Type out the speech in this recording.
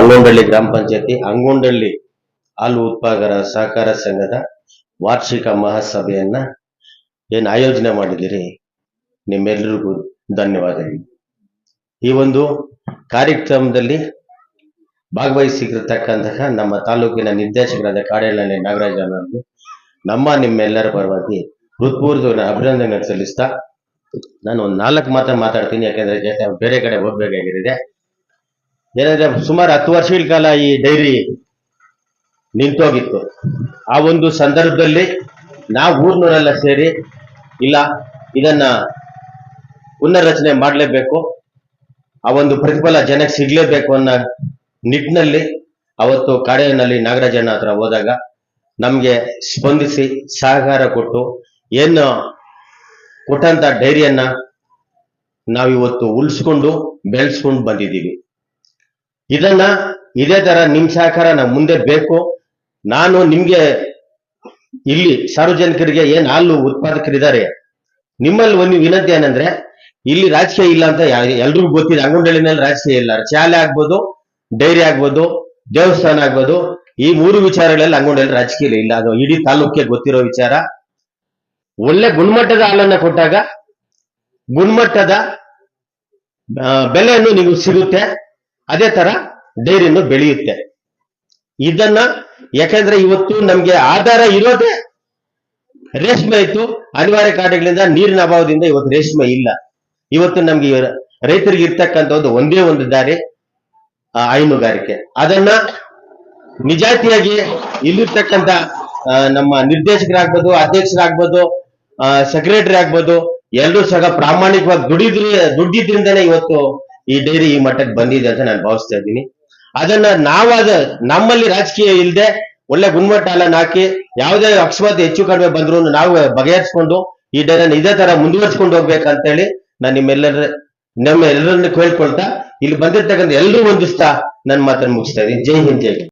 ಅಂಗೊಂಡಳ್ಳಿ ಗ್ರಾಮ ಪಂಚಾಯತಿ ಅಂಗೊಂಡಳ್ಳಿ ಹಾಲು ಉತ್ಪಾದಕರ ಸಹಕಾರ ಸಂಘದ ವಾರ್ಷಿಕ ಮಹಾಸಭೆಯನ್ನ ಏನು ಆಯೋಜನೆ ಮಾಡಿದಿರಿ ನಿಮ್ಮೆಲ್ಲರಿಗೂ ಧನ್ಯವಾದಗಳು. ಈ ಒಂದು ಕಾರ್ಯಕ್ರಮದಲ್ಲಿ ಭಾಗವಹಿಸಿರ್ತಕ್ಕಂತಹ ನಮ್ಮ ತಾಲೂಕಿನ ನಿರ್ದೇಶಕರಾದ ಕಾಡೇನಹಳ್ಳಿ ನಾಗರಾಜ್ ಅವರಿಗೆ ನಮ್ಮ ನಿಮ್ಮೆಲ್ಲರ ಪರವಾಗಿ ಹೃತ್ಪೂರ್ವಕ ಅಭಿನಂದನೆ ಸಲ್ಲಿಸ್ತಾ ನಾನು ಒಂದು ನಾಲ್ಕು ಮಾತ್ರ ಮಾತಾಡ್ತೀನಿ, ಯಾಕಂದ್ರೆ ಬೇರೆ ಕಡೆ ಹೋಗ್ಬೇಕಾಗಿದೆ. ಏನಂದ್ರೆ ಸುಮಾರು ಹತ್ತು ವರ್ಷಗಳ ಕಾಲ ಈ ಡೈರಿ ನಿಂತೋಗಿತ್ತು. ಆ ಒಂದು ಸಂದರ್ಭದಲ್ಲಿ ನಾವು ಊರ್ನೂರೆಲ್ಲ ಸೇರಿ, ಇಲ್ಲ, ಇದನ್ನ ಪುನರ್ರಚನೆ ಮಾಡಲೇಬೇಕು. ಆ ಒಂದು ಪ್ರತಿಫಲ ಜನಕ್ಕೆ ಸಿಗ್ಲೇಬೇಕು ಅನ್ನೋ ನಿಟ್ಟಿನಲ್ಲಿ ಅವತ್ತು ಕಾಡೇನಲ್ಲಿ ನಾಗರಾಜನ ಹತ್ರ ಹೋದಾಗ ನಮಗೆ ಸ್ಪಂದಿಸಿ ಸಹಕಾರ ಕೊಟ್ಟು ಏನು ಕೊಟ್ಟಂತ ಡೈರಿಯನ್ನ ನಾವಿವತ್ತು ಉಳಿಸ್ಕೊಂಡು ಬೆಳೆಸ್ಕೊಂಡು ಬಂದಿದ್ದೀವಿ. ಇದನ್ನ ಇದೇ ತರ ನಿಮ್ ಸಹಕಾರ ನಮ್ ಮುಂದೆ ಬೇಕು. ನಾನು ನಿಮ್ಗೆ ಇಲ್ಲಿ ಸಾರ್ವಜನಿಕರಿಗೆ ಏನ್ ಹಾಲು ಉತ್ಪಾದಕರಿದ್ದಾರೆ, ನಿಮ್ಮಲ್ಲಿ ಒಂದು ವಿನಂತಿ ಏನಂದ್ರೆ, ಇಲ್ಲಿ ರಾಜಕೀಯ ಇಲ್ಲ ಅಂತ ಎಲ್ರಿಗೂ ಗೊತ್ತಿದೆ. ಅಂಗನಹಳ್ಳಿನಲ್ಲಿ ರಾಜಕೀಯ ಇಲ್ಲ. ಶಾಲೆ ಆಗ್ಬೋದು, ಡೈರಿ ಆಗ್ಬೋದು, ದೇವಸ್ಥಾನ ಆಗ್ಬೋದು, ಈ ಮೂರು ವಿಚಾರಗಳಲ್ಲಿ ಅಂಗನಹಳ್ಳಿ ರಾಜಕೀಯ ಇಲ್ಲ. ಅದು ಇಡೀ ತಾಲೂಕಿಗೆ ಗೊತ್ತಿರೋ ವಿಚಾರ. ಒಳ್ಳೆ ಗುಣಮಟ್ಟದ ಹಾಲನ್ನ ಕೊಟ್ಟಾಗ, ಗುಣಮಟ್ಟದ ಬೆಲೆಯನ್ನು ನಿಮಗೆ ಸಿಗುತ್ತೆ. ಅದೇ ತರ ಡೈರಿಯನ್ನು ಬೆಳೆಯುತ್ತೆ. ಇದನ್ನ ಯಾಕಂದ್ರೆ ಇವತ್ತು ನಮ್ಗೆ ಆಧಾರ ಇರೋದೇ ರೇಷ್ಮೆ ಇತ್ತು ಅನಿವಾರ್ಯ ಕಾರಣಗಳಿಂದ ನೀರಿನ ಅಭಾವದಿಂದ ಇವತ್ತು ರೇಷ್ಮೆ ಇಲ್ಲ. ಇವತ್ತು ನಮ್ಗೆ ರೈತರಿಗೆ ಇರ್ತಕ್ಕಂಥ ಒಂದು ಒಂದೇ ಒಂದು ದಾರಿ ಹೈನುಗಾರಿಕೆ. ಅದನ್ನ ನಿಜಾತಿಯಾಗಿ ಇಲ್ಲಿರ್ತಕ್ಕಂಥ ನಮ್ಮ ನಿರ್ದೇಶಕರಾಗ್ಬೋದು, ಅಧ್ಯಕ್ಷರಾಗ್ಬೋದು ಸೆಕ್ರೆಟರಿ ಆಗ್ಬೋದು, ಎಲ್ಲರೂ ಸಹ ಪ್ರಾಮಾಣಿಕವಾಗಿ ದುಡಿದ್ರೆ ದುಡ್ಡಿದ್ರಿಂದನೇ ಇವತ್ತು ಈ ಡೈರಿ ಈ ಮಟ್ಟಕ್ಕೆ ಬಂದಿದೆ ಅಂತ ನಾನು ಭಾವಿಸ್ತಾ ಇದ್ದೀನಿ. ಅದನ್ನ ನಾವಾದ ನಮ್ಮಲ್ಲಿ ರಾಜಕೀಯ ಇಲ್ಲದೆ ಒಳ್ಳೆ ಗುಣಮಟ್ಟ ಹಾಕಿ ಯಾವುದೇ ಅಕಸ್ಮಾತ್ ಹೆಚ್ಚು ಕಡಿಮೆ ಬಂದ್ರು ನಾವು ಬಗೆಹರಿಸ್ಕೊಂಡು ಈ ಡೈರಿನ ಇದೇ ತರ ಮುಂದುವರ್ಸ್ಕೊಂಡು ಹೋಗ್ಬೇಕಂತೇಳಿ ನಾನು ನಿಮ್ಮೆಲ್ಲರ ನಮ್ಮ ಎಲ್ಲರನ್ನು ಕೇಳ್ಕೊಳ್ತಾ ಇಲ್ಲಿ ಬಂದಿರ್ತಕ್ಕಂಥ ಎಲ್ಲರೂ ಒಂದಿಸ್ತಾ ನನ್ನ ಮಾತನ್ನು ಮುಗಿಸ್ತಾ ಇದ್ದೀನಿ. ಜೈ ಹಿಂದ್ ಜೈ